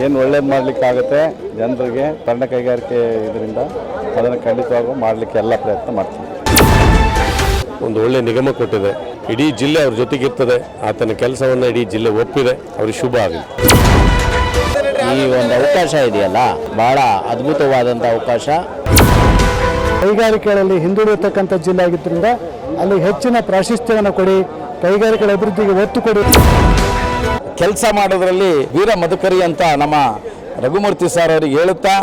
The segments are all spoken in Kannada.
ಏನು ಒಳ್ಳೇದು ಮಾಡಲಿಕ್ಕಾಗುತ್ತೆ ಜನರಿಗೆ ಸಣ್ಣ ಕೈಗಾರಿಕೆ ಇದರಿಂದ ಅದನ್ನು ಖಂಡಿತವಾಗೂ ಮಾಡಲಿಕ್ಕೆ ಎಲ್ಲ ಪ್ರಯತ್ನ ಮಾಡ್ತೀವಿ. ಒಂದು ಒಳ್ಳೆ ನಿಗಮ ಕೊಟ್ಟಿದೆ. ಇಡೀ ಜಿಲ್ಲೆ ಅವ್ರ ಜೊತೆಗಿರ್ತದೆ ಆತನ ಕೆಲಸವನ್ನು ಇಡೀ ಜಿಲ್ಲೆ ಒಪ್ಪಿದೆ. ಅವ್ರಿಗೆ ಶುಭ ಆಗಲಿ. ಈ ಒಂದು ಅವಕಾಶ ಇದೆಯಲ್ಲ ಬಹಳ ಅದ್ಭುತವಾದಂಥ ಅವಕಾಶ. ಕೈಗಾರಿಕೆಗಳಲ್ಲಿ ಹಿಂದುಳಿಯತಕ್ಕಂಥ ಜಿಲ್ಲೆ ಆಗಿದ್ದರಿಂದ ಅಲ್ಲಿ ಹೆಚ್ಚಿನ ಪ್ರಾಶಸ್ತ್ಯವನ್ನು ಕೊಡಿ ಕೈಗಾರಿಕೆಗಳ ಅಭಿವೃದ್ಧಿಗೆ ಒತ್ತು ಕೊಡಿ. ಕೆಲಸ ಮಾಡೋದ್ರಲ್ಲಿ ವೀರ ಮಧುಕರಿ ಅಂತ ನಮ್ಮ ರಘುಮೂರ್ತಿ ಸರ್ ಅವರಿಗೆ ಹೇಳುತ್ತಾ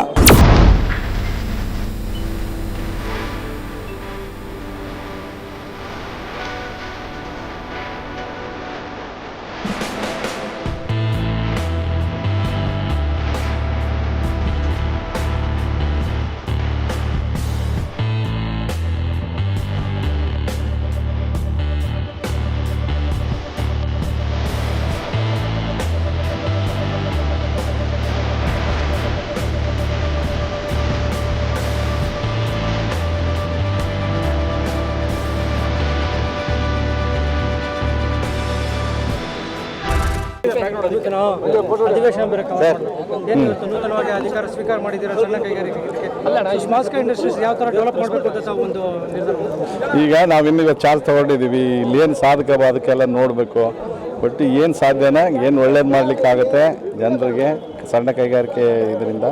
ಅಧಿವೇಶನ ಇವತ್ತು ನೂತನವಾಗಿ ಅಧಿಕಾರ ಸ್ವೀಕಾರ ಮಾಡಿದ್ದೀರಾ ಸಣ್ಣ ಕೈಗಾರಿಕೆಗಳಿಗೆ ಅಲ್ಲ ಸ್ಮಾಲ್ ಇಂಡಸ್ಟ್ರೀಸ್ ಯಾವ ಥರ ಡೆವಲಪ್ ಮಾಡಬೇಕು ಅಂತ ತಾವು ಒಂದು ನಿರ್ಧಾರ ಈಗ ನಾವು ಇವತ್ತು ಚಾರ್ಜ್ ತೊಗೊಂಡಿದ್ದೀವಿ. ಇಲ್ಲಿ ಏನು ಸಾಧಕ ಬಾಧಕೆಲ್ಲ ನೋಡಬೇಕು. ಬಟ್ ಏನು ಸಾಧ್ಯನ ಏನು ಒಳ್ಳೇದು ಮಾಡಲಿಕ್ಕಾಗತ್ತೆ ಜನರಿಗೆ ಸಣ್ಣ ಕೈಗಾರಿಕೆ ಇದರಿಂದ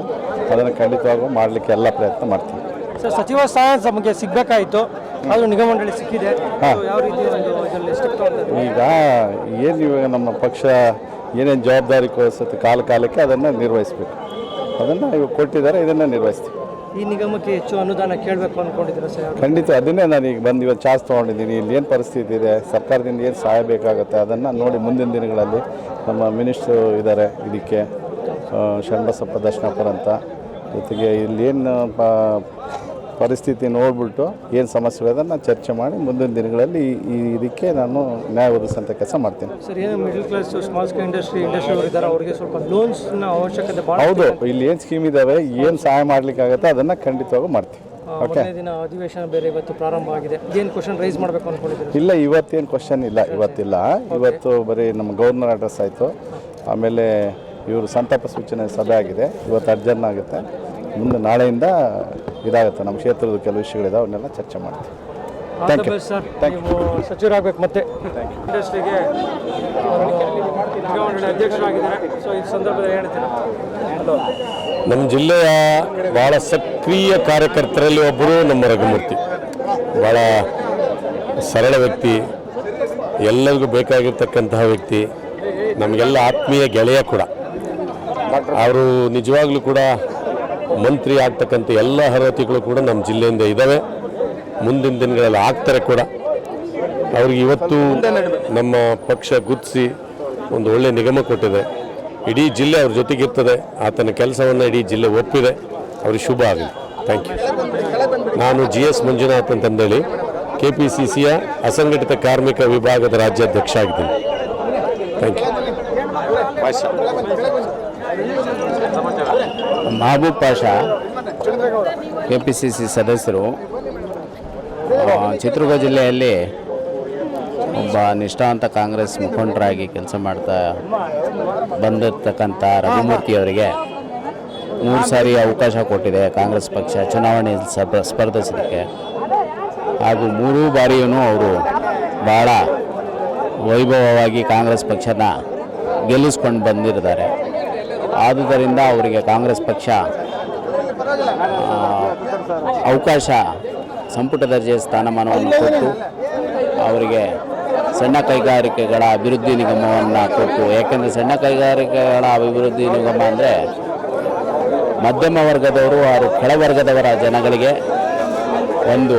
ಅದನ್ನು ಖಂಡಿತವಾಗೂ ಮಾಡಲಿಕ್ಕೆ ಎಲ್ಲ ಪ್ರಯತ್ನ ಮಾಡ್ತೀವಿ. ಸರ್ ಸಚಿವ ಸ್ಥಾನ ನಮಗೆ ಸಿಗಬೇಕಾಯಿತು. ಅದು ನಿಗಮ ಮಂಡಳಿ ಸಿಕ್ಕಿದೆ. ಯಾವ ರೀತಿ ಈಗ ಏನು ಇವಾಗ ನಮ್ಮ ಪಕ್ಷ ಏನೇನು ಜವಾಬ್ದಾರಿ ಕೊಡಿಸುತ್ತೆ ಕಾಲ ಕಾಲಕ್ಕೆ ಅದನ್ನು ನಿರ್ವಹಿಸಬೇಕು. ಅದನ್ನು ಇವಾಗ ಕೊಟ್ಟಿದ್ದಾರೆ ಇದನ್ನು ನಿರ್ವಹಿಸ್ತೀವಿ. ಈ ನಿಗಮಕ್ಕೆ ಹೆಚ್ಚು ಅನುದಾನ ಕೇಳಬೇಕು ಅಂದ್ಕೊಂಡಿದ್ದೀರಾ ಸರ್? ಖಂಡಿತ ಅದನ್ನೇ ನಾನು ಈಗ ಬಂದು ಇವತ್ತು ಚಾಸ್ ತೊಗೊಂಡಿದ್ದೀನಿ. ಇಲ್ಲಿ ಏನು ಪರಿಸ್ಥಿತಿ ಇದೆ ಸರ್ಕಾರದಿಂದ ಏನು ಸಹಾಯ ಬೇಕಾಗುತ್ತೆ ಅದನ್ನು ನೋಡಿ ಮುಂದಿನ ದಿನಗಳಲ್ಲಿ ನಮ್ಮ ಮಿನಿಸ್ಟ್ರು ಇದ್ದಾರೆ ಇದಕ್ಕೆ ಶರಣಬಸಪ್ಪ ದರ್ಶನಪುರ ಅಂತ ಜೊತೆಗೆ ಇಲ್ಲಿ ಏನು ಪರಿಸ್ಥಿತಿ ನೋಡ್ಬಿಟ್ಟು ಏನು ಸಮಸ್ಯೆ ಅದನ್ನು ಚರ್ಚೆ ಮಾಡಿ ಮುಂದಿನ ದಿನಗಳಲ್ಲಿ ಈ- ಇದಕ್ಕೆ ನಾನು ನ್ಯಾಯ ಒದಗಿಸುವಂಥ ಕೆಲಸ ಮಾಡ್ತೀನಿ. ಸರ್ ಏನು middle class small scale industry industry ಅವರು ಇದ್ದಾರೆ ಅವರಿಗೆ ಸ್ವಲ್ಪ ಲೋನ್ಸ್ನ ಅವಶ್ಯಕತೆ ಭಾಳ ಹೌದು ಇಲ್ಲಿ ಏನು ಸ್ಕೀಮ್ ಇದ್ದಾವೆ ಏನು ಸಹಾಯ ಮಾಡಲಿಕ್ಕಾಗತ್ತೆ ಅದನ್ನು ಖಂಡಿತವಾಗೂ ಮಾಡ್ತೀವಿ. ಓಕೆ ಮೊದಲನೇ ದಿನ ಅಧಿವೇಶನ ಬೇರೆ ಇವತ್ತು ಪ್ರಾರಂಭ ಆಗಿದೆ. ಏನು ಕ್ವಶನ್ ರೈಸ್ ಮಾಡಬೇಕು ಅಂದ್ಕೊಂಡಿದ್ದೀರಾ ಇಲ್ಲ ಇವತ್ತೇನು ಕ್ವಶನ್ ಇಲ್ಲ ಇವತ್ತಿಲ್ಲ. ಇವತ್ತು ಬರೀ ನಮ್ಮ ಗವರ್ನರ್ ಅಡ್ರೆಸ್ ಆಯಿತು. ಆಮೇಲೆ ಇವರು ಸಂತಾಪ ಸೂಚನೆ ಸಭೆ ಆಗಿದೆ. ಇವತ್ತು ಅರ್ಜನ್ ಆಗುತ್ತೆ. ಮುಂದೆ ನಾಳೆಯಿಂದ ಇದಾಗುತ್ತೆ. ನಮ್ಮ ಕ್ಷೇತ್ರದ ಕೆಲವು ವಿಷಯಗಳಿದಾವೆ ಅವನ್ನೆಲ್ಲ ಚರ್ಚೆ ಮಾಡ್ತೀವಿ. ಥ್ಯಾಂಕ್ ಯು ನೀವು ಸಚಿವರಾಗಬೇಕು ಮತ್ತೆ. ಇಂಡಸ್ಟ್ರಿಗೆ ನಿಗಮಮಂಡಳಿ ಅಧ್ಯಕ್ಷರಾಗಿದ್ದಾರೆ. ಸೊ ಈ ಸಂದರ್ಭದಲ್ಲಿ ಹೇಳ್ತೀನಿ ನಮ್ಮ ಜಿಲ್ಲೆಯ ಭಾಳ ಸಕ್ರಿಯ ಕಾರ್ಯಕರ್ತರಲ್ಲಿ ಒಬ್ಬರು ನಮ್ಮ ರಘುಮೂರ್ತಿ. ಭಾಳ ಸರಳ ವ್ಯಕ್ತಿ. ಎಲ್ಲರಿಗೂ ಬೇಕಾಗಿರ್ತಕ್ಕಂತಹ ವ್ಯಕ್ತಿ. ನಮಗೆಲ್ಲ ಆತ್ಮೀಯ ಗೆಳೆಯ ಕೂಡ. ಅವರು ನಿಜವಾಗ್ಲೂ ಕೂಡ ಮಂತ್ರಿ ಆಗ್ತಕ್ಕಂಥ ಎಲ್ಲ ಅರ್ಹತೆಗಳು ಕೂಡ ನಮ್ಮ ಜಿಲ್ಲೆಯಿಂದ ಇದ್ದಾವೆ ಮುಂದಿನ ದಿನಗಳಲ್ಲಿ ಆಗ್ತಾರೆ ಕೂಡ. ಅವ್ರಿಗೆ ಇವತ್ತು ನಮ್ಮ ಪಕ್ಷ ಗುರುತಿಸಿ ಒಂದು ಒಳ್ಳೆ ನಿಗಮ ಕೊಟ್ಟಿದೆ. ಇಡೀ ಜಿಲ್ಲೆ ಅವ್ರ ಜೊತೆಗಿರ್ತದೆ. ಆತನ ಕೆಲಸವನ್ನು ಇಡೀ ಜಿಲ್ಲೆ ಒಪ್ಪಿದೆ. ಅವ್ರಿಗೆ ಶುಭ ಆಗಲಿ. ಥ್ಯಾಂಕ್ ಯು ನಾನು ಜಿ ಎಸ್ ಮಂಜುನಾಥ್ ಅಂತಂದೇಳಿ ಕೆ ಪಿ ಸಿ ಸಿಯ ಅಸಂಘಟಿತ ಕಾರ್ಮಿಕ ವಿಭಾಗದ ರಾಜ್ಯಾಧ್ಯಕ್ಷ ಆಗಿದ್ದೀನಿ. Thank you Mahaboob Pasha K P C C ಸದಸ್ಯರು ಚಿತ್ರದುರ್ಗ ಜಿಲ್ಲೆಯಲ್ಲಿ ಒಬ್ಬ ನಿಷ್ಠಾವಂತ ಕಾಂಗ್ರೆಸ್ ಮುಖಂಡರಾಗಿ ಕೆಲಸ ಮಾಡ್ತಾ ಬಂದಿರತಕ್ಕಂಥ ರಘುಮೂರ್ತಿ ಅವರಿಗೆ ಮೂರು ಸಾರಿ ಅವಕಾಶ ಕೊಟ್ಟಿದೆ ಕಾಂಗ್ರೆಸ್ ಪಕ್ಷ ಚುನಾವಣೆ ಸ್ಪ, ಸ್ಪರ್ಧಿಸೋದಕ್ಕೆ. ಹಾಗೂ ಮೂರೂ ಬಾರಿಯೂ ಅವರು ಭಾಳ ವೈಭವವಾಗಿ ಕಾಂಗ್ರೆಸ್ ಪಕ್ಷನ ಗೆಲ್ಲಿಸ್ಕೊಂಡು ಬಂದಿರ್ತಾರೆ ಆದುದರಿಂದ ಅವರಿಗೆ ಕಾಂಗ್ರೆಸ್ ಪಕ್ಷ ಅವಕಾಶ, ಸಂಪುಟ ದರ್ಜೆಯ ಸ್ಥಾನಮಾನವನ್ನು ಕೊಟ್ಟು ಅವರಿಗೆ ಸಣ್ಣ ಕೈಗಾರಿಕೆಗಳ ಅಭಿವೃದ್ಧಿ ನಿಗಮವನ್ನು ಕೊಟ್ಟು, ಯಾಕೆಂದರೆ ಸಣ್ಣ ಕೈಗಾರಿಕೆಗಳ ಅಭಿವೃದ್ಧಿ ನಿಗಮ ಅಂದರೆ ಮಧ್ಯಮ ವರ್ಗದವರು ಅವರು ಕೆಳವರ್ಗದವರ ಜನಗಳಿಗೆ ಒಂದು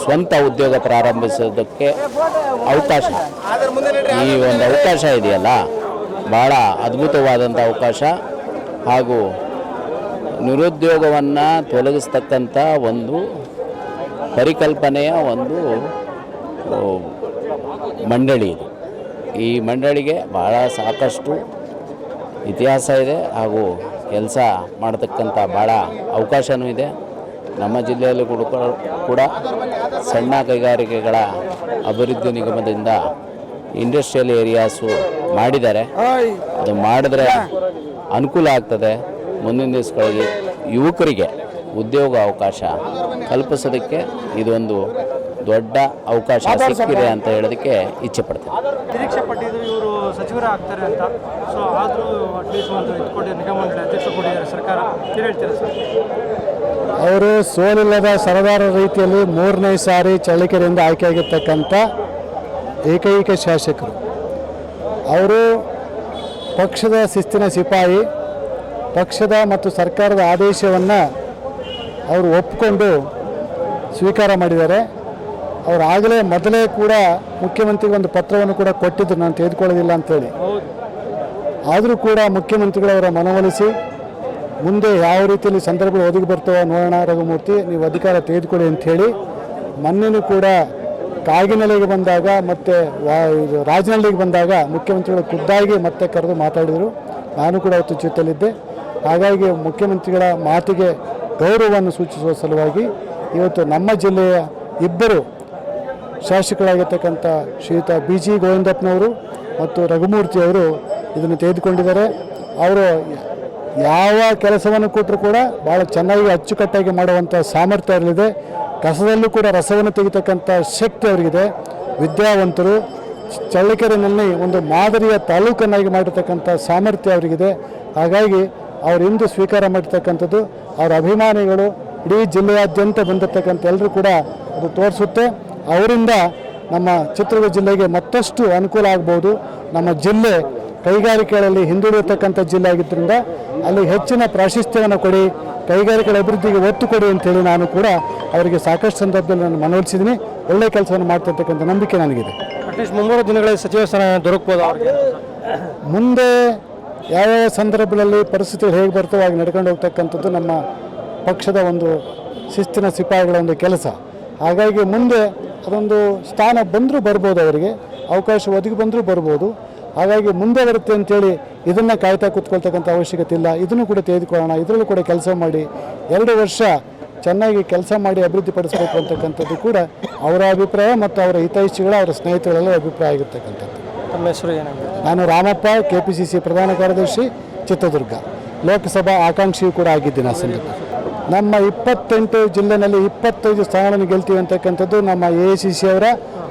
ಸ್ವಂತ ಉದ್ಯೋಗ ಪ್ರಾರಂಭಿಸೋದಕ್ಕೆ ಅವಕಾಶ. ಈ ಒಂದು ಅವಕಾಶ ಇದೆಯಲ್ಲ? ಭಾಳ ಅದ್ಭುತವಾದಂಥ ಅವಕಾಶ ಹಾಗೂ ನಿರುದ್ಯೋಗವನ್ನು ತೊಲಗಿಸ್ತಕ್ಕಂಥ ಒಂದು ಪರಿಕಲ್ಪನೆಯ ಒಂದು ಮಂಡಳಿ ಇದು. ಈ ಮಂಡಳಿಗೆ ಭಾಳ ಸಾಕಷ್ಟು ಇತಿಹಾಸ ಇದೆ ಹಾಗೂ ಕೆಲಸ ಮಾಡತಕ್ಕಂಥ ಭಾಳ ಅವಕಾಶವೂ ಇದೆ. ನಮ್ಮ ಜಿಲ್ಲೆಯಲ್ಲಿ ಕೂಡ ಕೂಡ ಸಣ್ಣ ಕೈಗಾರಿಕೆಗಳ ಅಭಿವೃದ್ಧಿ ನಿಗಮದಿಂದ ಇಂಡಸ್ಟ್ರಿಯಲ್ ಏರಿಯಾಸು ಮಾಡಿದ್ದಾರೆ. ಅದು ಮಾಡಿದ್ರೆ ಅನುಕೂಲ ಆಗ್ತದೆ ಮುಂದಿನ ದಿವಸಗಳಲ್ಲಿ ಯುವಕರಿಗೆ ಉದ್ಯೋಗ ಅವಕಾಶ ಕಲ್ಪಿಸೋದಕ್ಕೆ ಇದೊಂದು ದೊಡ್ಡ ಅವಕಾಶ ಸಿಕ್ಕಿದೆ ಅಂತ ಹೇಳೋದಕ್ಕೆ ಇಚ್ಛೆ ಪಡ್ತೀನಿ. ನಿರೀಕ್ಷೆ ಪಟ್ಟಿದ್ರು ಇವರು ಸಚಿವರೇ ಆಗ್ತಾರೆ ಅಂತ. ಸೊ ಆದರೂ ಅಟ್ಲೀಸ್ಟ್ ಒಂದು ಇದು ಕೊಡಿ ನಿಗಮ ಮಂಡಳಿ ಅಧ್ಯಕ್ಷ ಕೊಟ್ಟಿದ್ದಾರೆ ಸರ್ಕಾರ ಏನು ಹೇಳ್ತೀರಾ ಸರ್? ಅವರು ಸೋಲಿಲ್ಲದ ಸರದಾರ ರೀತಿಯಲ್ಲಿ ಮೂರನೇ ಸಾರಿ ಚಳ್ಳಕೆರೆಯಿಂದ ಆಯ್ಕೆಯಾಗಿರ್ತಕ್ಕಂಥ ಏಕೈಕ ಶಾಸಕರು. ಅವರು ಪಕ್ಷದ ಶಿಸ್ತಿನ ಸಿಪಾಯಿ, ಪಕ್ಷದ ಮತ್ತು ಸರ್ಕಾರದ ಆದೇಶವನ್ನು ಅವರು ಒಪ್ಪಿಕೊಂಡು ಸ್ವೀಕಾರ ಮಾಡಿದ್ದಾರೆ. ಅವರು ಆಗಲೇ ಮೊದಲೇ ಕೂಡ ಮುಖ್ಯಮಂತ್ರಿಗೆ ಒಂದು ಪತ್ರವನ್ನು ಕೂಡ ಕೊಟ್ಟಿದ್ದರು ನಾನು ತೆಗೆದುಕೊಳ್ಳೋದಿಲ್ಲ ಅಂತೇಳಿ. ಆದರೂ ಕೂಡ ಮುಖ್ಯಮಂತ್ರಿಗಳವರ ಮನವೊಲಿಸಿ, ಮುಂದೆ ಯಾವ ರೀತಿಯಲ್ಲಿ ಸಂದರ್ಭಗಳು ಒದಗಿ ಬರ್ತವೆ ನೋಡೋಣ, ರಘುಮೂರ್ತಿ, ನೀವು ಅಧಿಕಾರ ತೆಗೆದುಕೊಳ್ಳಿ ಅಂಥೇಳಿ ಮೊನ್ನೆನೂ ಕೂಡ ಕಾಗಿನೆಲೆಗೆ ಬಂದಾಗ ಮತ್ತು ವಾ ಇದು ರಾಜನಹಳ್ಳಿಗೆ ಬಂದಾಗ ಮುಖ್ಯಮಂತ್ರಿಗಳು ಖುದ್ದಾಗಿ ಮತ್ತೆ ಕರೆದು ಮಾತಾಡಿದರು. ನಾನು ಕೂಡ ಅವತ್ತು ಜೊತೆಯಲ್ಲಿದ್ದೆ. ಹಾಗಾಗಿ ಮುಖ್ಯಮಂತ್ರಿಗಳ ಮಾತಿಗೆ ಗೌರವವನ್ನು ಸೂಚಿಸುವ ಸಲುವಾಗಿ ಇವತ್ತು ನಮ್ಮ ಜಿಲ್ಲೆಯ ಇಬ್ಬರು ಶಾಸಕರಾಗಿರ್ತಕ್ಕಂಥ ಶ್ರೀಯುತ ಬಿ ಜಿ ಗೋವಿಂದಪ್ಪನವರು ಮತ್ತು ರಘುಮೂರ್ತಿ ಅವರು ಇದನ್ನು ತೆಗೆದುಕೊಂಡಿದ್ದಾರೆ. ಅವರು ಯಾವ ಕೆಲಸವನ್ನು ಕೊಟ್ಟರು ಕೂಡ ಭಾಳ ಚೆನ್ನಾಗಿ ಅಚ್ಚುಕಟ್ಟಾಗಿ ಮಾಡುವಂಥ ಸಾಮರ್ಥ್ಯ ಅವರಲ್ಲಿದೆ. ಕಸದಲ್ಲೂ ಕೂಡ ರಸವನ್ನು ತೆಗಿತಕ್ಕಂಥ ಶಕ್ತಿ ಅವರಿಗಿದೆ. ವಿದ್ಯಾವಂತರು ಚಳ್ಳಕೆರೆನಲ್ಲಿ ಒಂದು ಮಾದರಿಯ ತಾಲೂಕನ್ನಾಗಿ ಮಾಡಿರ್ತಕ್ಕಂಥ ಸಾಮರ್ಥ್ಯ ಅವರಿಗಿದೆ. ಹಾಗಾಗಿ ಅವರು ಇಂದು ಸ್ವೀಕಾರ ಮಾಡಿರ್ತಕ್ಕಂಥದ್ದು, ಅವರ ಅಭಿಮಾನಿಗಳು ಇಡೀ ಜಿಲ್ಲೆಯಾದ್ಯಂತ ಬಂದಿರತಕ್ಕಂಥ ಎಲ್ಲರೂ ಕೂಡ ಅದು ತೋರಿಸುತ್ತೆ. ಅವರಿಂದ ನಮ್ಮ ಚಿತ್ರದುರ್ಗ ಜಿಲ್ಲೆಗೆ ಮತ್ತಷ್ಟು ಅನುಕೂಲ ಆಗ್ಬೋದು. ನಮ್ಮ ಜಿಲ್ಲೆ ಕೈಗಾರಿಕೆಗಳಲ್ಲಿ ಹಿಂದುಳಿಯತಕ್ಕಂಥ ಜಿಲ್ಲೆ ಆಗಿದ್ದರಿಂದ ಅಲ್ಲಿ ಹೆಚ್ಚಿನ ಪ್ರಾಶಸ್ತ್ಯವನ್ನು ಕೊಡಿ ಕೈಗಾರಿಕೆಗಳ ಅಭಿವೃದ್ಧಿಗೆ ಒತ್ತು ಕೊಡಿ ಅಂತೇಳಿ ನಾನು ಕೂಡ ಅವರಿಗೆ ಸಾಕಷ್ಟು ಸಂದರ್ಭದಲ್ಲಿ ನಾನು ಮನವೊಲಿಸಿದ್ದೀನಿ. ಒಳ್ಳೆಯ ಕೆಲಸವನ್ನು ಮಾಡ್ತಿರ್ತಕ್ಕಂಥ ನಂಬಿಕೆ ನನಗಿದೆ. ಅಟ್ಲೀಸ್ಟ್ ದಿನಗಳಲ್ಲಿ ಸಚಿವ ಸ್ಥಾನ ದೊರಕಬಹುದು ಮುಂದೆ ಮುಂದೆ ಯಾವ್ಯಾವ ಸಂದರ್ಭದಲ್ಲಿ ಪರಿಸ್ಥಿತಿಗಳು ಹೇಗೆ ಬರ್ತವೆ ಹಾಗೆ ನಡ್ಕೊಂಡು ಹೋಗ್ತಕ್ಕಂಥದ್ದು ನಮ್ಮ ಪಕ್ಷದ ಒಂದು ಶಿಸ್ತಿನ ಸಿಪಾಯಿಗಳ ಒಂದು ಕೆಲಸ. ಹಾಗಾಗಿ ಮುಂದೆ ಅದೊಂದು ಸ್ಥಾನ ಬಂದರೂ ಬರ್ಬೋದು ಅವರಿಗೆ ಅವಕಾಶ ಒದಗಿ ಬಂದರೂ ಬರ್ಬೋದು. ಹಾಗಾಗಿ ಮುಂದೆ ಬರುತ್ತೆ ಅಂತೇಳಿ ಇದನ್ನು ಕಾಯ್ತಾ ಕೂತ್ಕೊಳ್ತಕ್ಕಂಥ ಅವಶ್ಯಕತೆ ಇಲ್ಲ. ಇದನ್ನು ಕೂಡ ತೆಗೆದುಕೊಳ್ಳೋಣ. ಇದರಲ್ಲೂ ಕೂಡ ಕೆಲಸ ಮಾಡಿ ಎರಡು ವರ್ಷ ಚೆನ್ನಾಗಿ ಕೆಲಸ ಮಾಡಿ ಅಭಿವೃದ್ಧಿ ಪಡಿಸಬೇಕು ಅಂತಕ್ಕಂಥದ್ದು ಕೂಡ ಅವರ ಅಭಿಪ್ರಾಯ ಮತ್ತು ಅವರ ಹಿತೈಷಿಗಳ ಅವರ ಸ್ನೇಹಿತರೆಲ್ಲ ಅಭಿಪ್ರಾಯ ಆಗಿರ್ತಕ್ಕಂಥದ್ದು. ನಾನು Ramappa K P C C ಪ್ರಧಾನ ಕಾರ್ಯದರ್ಶಿ ಚಿತ್ರದುರ್ಗ. ಲೋಕಸಭಾ ಆಕಾಂಕ್ಷಿಯೂ ಕೂಡ ಆಗಿದ್ದೀನಿ ಆ ಸಂದರ್ಭ. ನಮ್ಮ ಇಪ್ಪತ್ತೆಂಟು ಜಿಲ್ಲೆನಲ್ಲಿ ಇಪ್ಪತ್ತೈದು ಸ್ಥಾನಗಳನ್ನು ಗೆಲ್ತೀವಿ ಅಂತಕ್ಕಂಥದ್ದು ನಮ್ಮ ಎ ಸಿ ಸಿ ಅವರ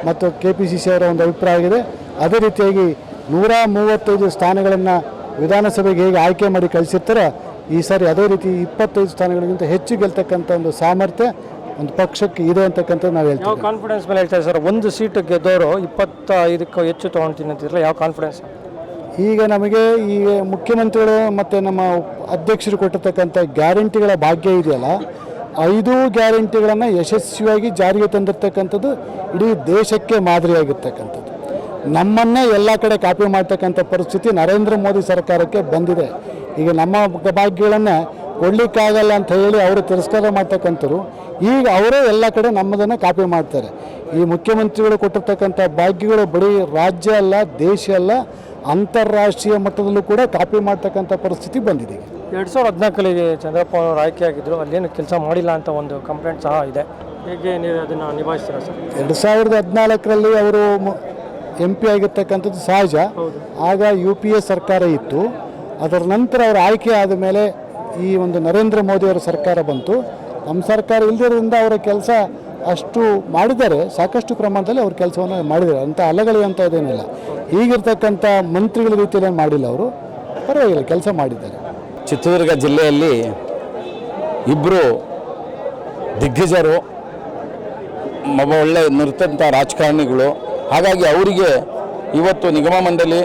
ಮತ್ತು ಕೆ ಪಿ ಸಿ ಸಿ ಅವರ ಒಂದು ಅಭಿಪ್ರಾಯ ಆಗಿದೆ. ಅದೇ ರೀತಿಯಾಗಿ ನೂರ ಮೂವತ್ತೈದು ಸ್ಥಾನಗಳನ್ನು ವಿಧಾನಸಭೆಗೆ ಹೇಗೆ ಆಯ್ಕೆ ಮಾಡಿ ಕಳಿಸಿರ್ತಾರೋ ಈ ಸಾರಿ ಅದೇ ರೀತಿ ಇಪ್ಪತ್ತೈದು ಸ್ಥಾನಗಳಿಗಿಂತ ಹೆಚ್ಚು ಗೆಲ್ತಕ್ಕಂಥ ಒಂದು ಸಾಮರ್ಥ್ಯ ಒಂದು ಪಕ್ಷಕ್ಕೆ ಇದೆ ಅಂತಕ್ಕಂಥದ್ದು ನಾವು ಯಾವ ಹೇಳ್ತೀವಿ ಕಾನ್ಫಿಡೆನ್ಸ್ ಮೇಲೆ ಹೇಳ್ತಾರೆ ಸರ್? ಒಂದು ಸೀಟ್ ಗೆದ್ದವರು ಇಪ್ಪತ್ತೈದಕ್ಕೂ ಹೆಚ್ಚು ತೊಗೊಳ್ತೀನಿ ಅಂತಿದ್ರಲ್ಲ ಯಾವ ಕಾನ್ಫಿಡೆನ್ಸ್ ಈಗ ನಮಗೆ ಈ ಮುಖ್ಯಮಂತ್ರಿಗಳು ಮತ್ತು ನಮ್ಮ ಅಧ್ಯಕ್ಷರು ಕೊಟ್ಟಿರ್ತಕ್ಕಂಥ ಗ್ಯಾರಂಟಿಗಳ ಭಾಗ್ಯ ಇದೆಯಲ್ಲ ಐದು ಗ್ಯಾರಂಟಿಗಳನ್ನು ಯಶಸ್ವಿಯಾಗಿ ಜಾರಿಗೆ ತಂದಿರತಕ್ಕಂಥದ್ದು ಇಡೀ ದೇಶಕ್ಕೆ ಮಾದರಿಯಾಗಿರ್ತಕ್ಕಂಥದ್ದು. ನಮ್ಮನ್ನೇ ಎಲ್ಲ ಕಡೆ ಕಾಪಿ ಮಾಡ್ತಕ್ಕಂಥ ಪರಿಸ್ಥಿತಿ ನರೇಂದ್ರ ಮೋದಿ ಸರ್ಕಾರಕ್ಕೆ ಬಂದಿದೆ. ಈಗ ನಮ್ಮ ಭಾಗ್ಯಗಳನ್ನು ಕೊಡಲಿಕ್ಕಾಗಲ್ಲ ಅಂತ ಹೇಳಿ ಅವರು ತಿರಸ್ಕಾರ ಮಾಡ್ತಕ್ಕಂಥವ್ರು ಈಗ ಅವರೇ ಎಲ್ಲ ಕಡೆ ನಮ್ಮದನ್ನು ಕಾಪಿ ಮಾಡ್ತಾರೆ. ಈ ಮುಖ್ಯಮಂತ್ರಿಗಳು ಕೊಟ್ಟಿರ್ತಕ್ಕಂಥ ಭಾಗ್ಯಗಳು ಬರೀ ರಾಜ್ಯ ಅಲ್ಲ ದೇಶ ಅಲ್ಲ ಅಂತಾರಾಷ್ಟ್ರೀಯ ಮಟ್ಟದಲ್ಲೂ ಕೂಡ ಕಾಪಿ ಮಾಡ್ತಕ್ಕಂಥ ಪರಿಸ್ಥಿತಿ ಬಂದಿದೆ. ಎರಡು ಸಾವಿರದ ಹದಿನಾಲ್ಕಲ್ಲಿ ಚಂದ್ರಪ್ಪ ಅವರು ಆಯ್ಕೆ ಆಗಿದ್ರು ಅಲ್ಲೇನು ಕೆಲಸ ಮಾಡಿಲ್ಲ ಅಂತ ಒಂದು ಕಂಪ್ಲೇಂಟ್ ಸಹ ಇದೆ. ಹೇಗೆ ನೀವು ಅದನ್ನು ನಿಭಾಯಿಸ್ತೀರಾ ಸರ್? ಎರಡು ಸಾವಿರದ ಹದಿನಾಲ್ಕರಲ್ಲಿ ಅವರು ಎಂ ಪಿ ಆಗಿರ್ತಕ್ಕಂಥದ್ದು ಸಹಜ. ಆಗ ಯು ಪಿ ಎ ಸರ್ಕಾರ ಇತ್ತು. ಅದರ ನಂತರ ಅವರು ಆಯ್ಕೆ ಆದ ಮೇಲೆ ಈ ಒಂದು ನರೇಂದ್ರ ಮೋದಿಯವರ ಸರ್ಕಾರ ಬಂತು. ನಮ್ಮ ಸರ್ಕಾರ ಇಲ್ಲದಿರೋದ್ರಿಂದ ಅವರ ಕೆಲಸ ಅಷ್ಟು ಮಾಡಿದ್ದಾರೆ. ಸಾಕಷ್ಟು ಪ್ರಮಾಣದಲ್ಲಿ ಅವ್ರ ಕೆಲಸವನ್ನು ಮಾಡಿದ್ದಾರೆ. ಅಂತ ಅಲಗಳಿ ಅಂತ ಇದೇನಿಲ್ಲ ಈಗಿರ್ತಕ್ಕಂಥ ಮಂತ್ರಿಗಳ ರೀತಿಯಲ್ಲಿ ಮಾಡಿಲ್ಲ ಅವರು. ಪರವಾಗಿಲ್ಲ, ಕೆಲಸ ಮಾಡಿದ್ದಾರೆ. ಚಿತ್ರದುರ್ಗ ಜಿಲ್ಲೆಯಲ್ಲಿ ಇಬ್ಬರು ದಿಗ್ಗಜರು, ಒಬ್ಬ ಒಳ್ಳೆ ನುರಿತಂಥ ರಾಜಕಾರಣಿಗಳು ಹಾಗಾಗಿ ಅವರಿಗೆ ಇವತ್ತು ನಿಗಮ ಮಂಡಳಿ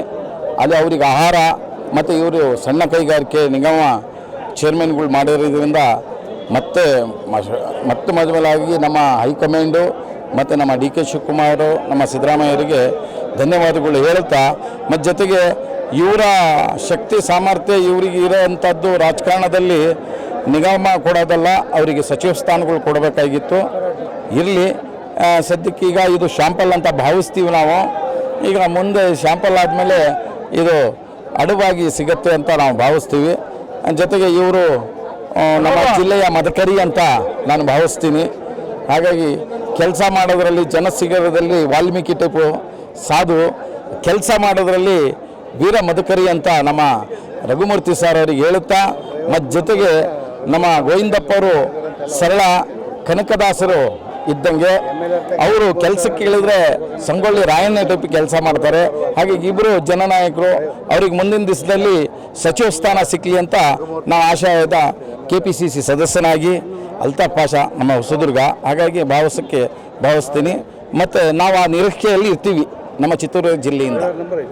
ಅದು ಅವರಿಗೆ ಆಹಾರ ಮತ್ತು ಇವರು ಸಣ್ಣ ಕೈಗಾರಿಕೆ ನಿಗಮ ಚೇರ್ಮನ್ಗಳು ಮಾಡಿರೋದ್ರಿಂದ ಮತ್ತೆ ಮತ್ತೆ ಮೊದಲಾಗಿ ನಮ್ಮ ಹೈಕಮಾಂಡು ಮತ್ತು ನಮ್ಮ ಡಿ ಕೆ ಶಿವಕುಮಾರ್, ನಮ್ಮ ಸಿದ್ದರಾಮಯ್ಯರಿಗೆ ಧನ್ಯವಾದಗಳು ಹೇಳುತ್ತಾ ಮತ್ತು ಜೊತೆಗೆ ಇವರ ಶಕ್ತಿ ಸಾಮರ್ಥ್ಯ ಇವರಿಗೆ ಇರೋವಂಥದ್ದು ರಾಜಕಾರಣದಲ್ಲಿ ನಿಗಮ ಕೊಡೋದಲ್ಲ, ಅವರಿಗೆ ಸಚಿವ ಸ್ಥಾನಗಳು ಕೊಡಬೇಕಾಗಿತ್ತು. ಇರಲಿ ಸದ್ಯಕ್ಕೆ ಈಗ ಇದು ಶಾಂಪಲ್ ಅಂತ ಭಾವಿಸ್ತೀವಿ ನಾವು. ಈಗ ಮುಂದೆ ಶಾಂಪಲ್ ಆದಮೇಲೆ ಇದು ಅಡುವಾಗಿ ಸಿಗತ್ತೆ ಅಂತ ನಾವು ಭಾವಿಸ್ತೀವಿ. ಜೊತೆಗೆ ಇವರು ನಮ್ಮ ಜಿಲ್ಲೆಯ ಮದಕರಿ ಅಂತ ನಾನು ಭಾವಿಸ್ತೀನಿ. ಹಾಗಾಗಿ ಕೆಲಸ ಮಾಡೋದರಲ್ಲಿ ಜನಸಿಗರದಲ್ಲಿ ವಾಲ್ಮೀಕಿ ಟೈಪು ಸಾಧು ಕೆಲಸ ಮಾಡೋದರಲ್ಲಿ ವೀರ ಮದಕರಿ ಅಂತ ನಮ್ಮ ರಘುಮೂರ್ತಿ ಸರ್ ಅವರಿಗೆ ಹೇಳುತ್ತಾ ಮತ್ತು ಜೊತೆಗೆ ನಮ್ಮ ಗೋವಿಂದಪ್ಪ ಅವರು ಸರಳ ಕನಕದಾಸರು ಇದ್ದಂಗೆ ಅವರು ಕೆಲಸಕ್ಕೆ ಇಳಿದ್ರೆ ಸಂಗೊಳ್ಳಿ ರಾಯಣ್ಣ ಟೈಪ್ ಕೆಲಸ ಮಾಡ್ತಾರೆ. ಹಾಗೆ ಇಬ್ಬರು ಜನನಾಯಕರು, ಅವ್ರಿಗೆ ಮುಂದಿನ ದಿವಸದಲ್ಲಿ ಸಚಿವ ಸ್ಥಾನ ಸಿಕ್ಕಲಿ ಅಂತ ನಾವು ಆಶಯದ ಕೆ ಪಿ ಸಿ ಸಿ ಸದಸ್ಯನಾಗಿ ಅಲ್ತಾ ಪಾಷಾ ನಮ್ಮ ಹೊಸದುರ್ಗ, ಹಾಗಾಗಿ ಭಾವಿಸಕ್ಕೆ ಭಾವಿಸ್ತೀನಿ. ಮತ್ತು ನಾವು ಆ ನಿರೀಕ್ಷೆಯಲ್ಲಿ ಇರ್ತೀವಿ ನಮ್ಮ ಚಿತ್ರದುರ್ಗ ಜಿಲ್ಲೆಯಿಂದ.